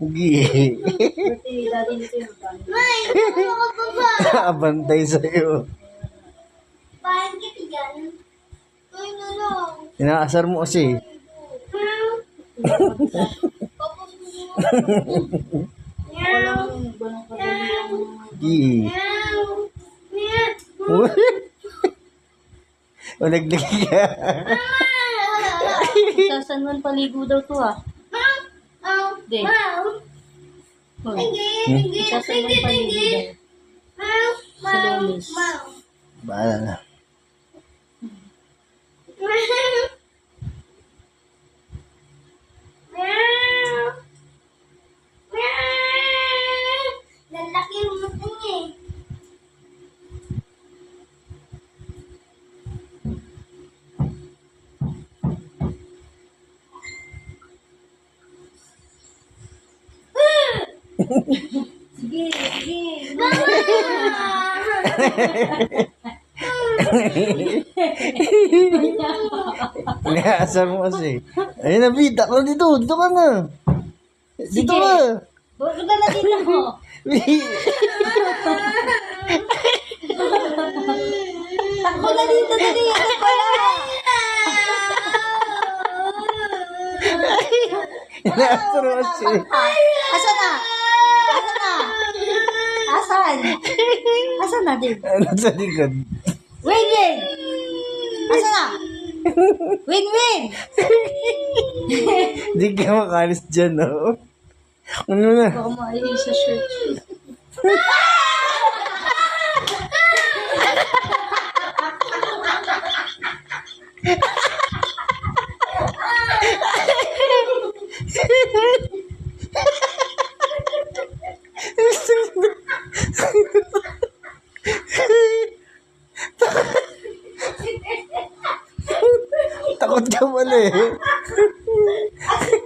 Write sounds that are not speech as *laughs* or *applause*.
Ugi. Abantay sa'yo. Pahan kita dyan. Ay, na lang. Inaasar mo kasi. Ang Ugi. Ulaglag ka. *laughs* Sasan man paligo daw to ah. Hindi. Oh. Sasan man paligo daw. Sa lunes. Bahala na. *laughs* Sige, sige. Inaasar mo kasi. Ayun na, Bi. Takbo dito. Dito ka na. Dito ka. Bakit na dito. Takbo na dito, dali. Ano pala? Inaasar mo kasi. Asan na? Asan na, Dave? Ano sa likod? Win, win! Asan na? Win, win! Hindi ka makalis dyan, no? Ano na? Baka maayay sa shirt. *laughs* Takot ka mali. *laughs*